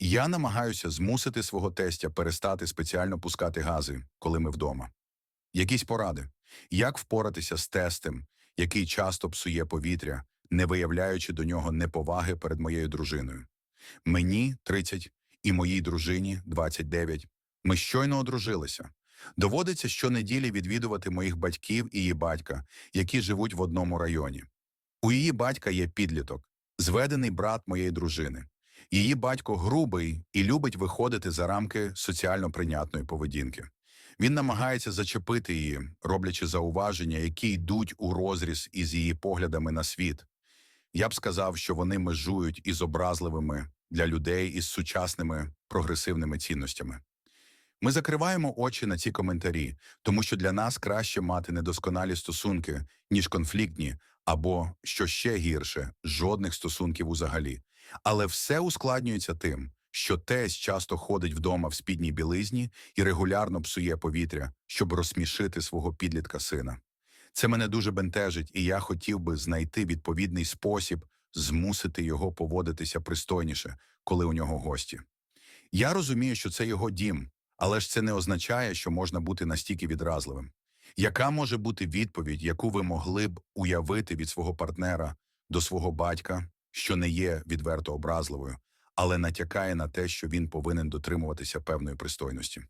Я намагаюся змусити свого тестя перестати спеціально пускати гази, коли ми вдома. Якісь поради, як впоратися з тестем, який часто псує повітря, не виявляючи до нього неповаги перед моєю дружиною. Мені 30 і моїй дружині 29. Ми щойно одружилися. Доводиться щонеділі відвідувати моїх батьків і її батька, які живуть в одному районі. У її батька є підліток, зведений брат моєї дружини. Її батько грубий і любить виходити за рамки соціально прийнятної поведінки. Він намагається зачепити її, роблячи зауваження, які йдуть у розріз із її поглядами на світ. Я б сказав, що вони межують із образливими для людей із сучасними прогресивними цінностями. Ми закриваємо очі на ці коментарі, тому що для нас краще мати недосконалі стосунки, ніж конфліктні, або, що ще гірше, жодних стосунків узагалі. Але все ускладнюється тим, що тесть часто ходить вдома в спідній білизні і регулярно псує повітря, щоб розсмішити свого підлітка сина. Це мене дуже бентежить, і я хотів би знайти відповідний спосіб змусити його поводитися пристойніше, коли у нього гості. Я розумію, що це його дім, але ж це не означає, що можна бути настільки відразливим. Яка може бути відповідь, яку ви могли б уявити від свого партнера до свого батька, що не є відверто образливою, але натякає на те, що він повинен дотримуватися певної пристойності?